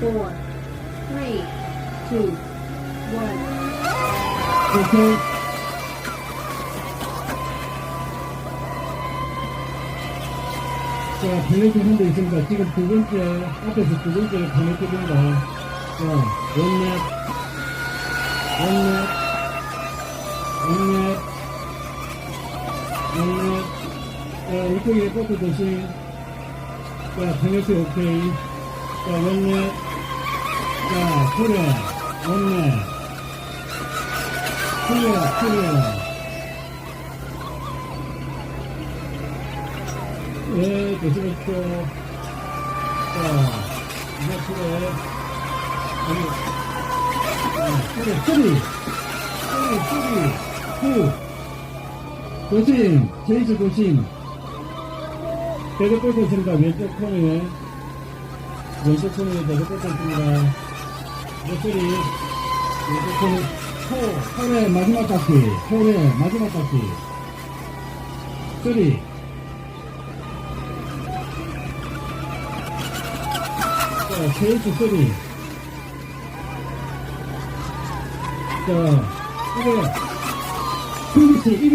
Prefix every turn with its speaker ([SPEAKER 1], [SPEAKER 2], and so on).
[SPEAKER 1] four, three, two, one.
[SPEAKER 2] 오케이. 자, 페널티 한대 있습니다. 지금 두 번째, 앞에서 두 번째를 든다. 자, 원넷, 원넷, 원넷, 원넷. 자, 이쪽에 대신, 자, 페널티 오케이. 자, 원넷, 자, 그래, 원넷. 클리어, 클리어. 예, 조심했죠. 자, 이제 그래. 아니, 아, 그래, 쓰리. 쓰리, 쓰리, 투. 조심, 제이스 조심. 대도 뻗고 있습니다. 왼쪽 코너에. 왼쪽 코너에 대도 뻗고 있습니다. 왼쪽 코너. 포, 포의 마지막 바퀴. 포의 마지막 바퀴. 쓰리. 자, 케이스 쓰리. 자, 이거, 그 위치,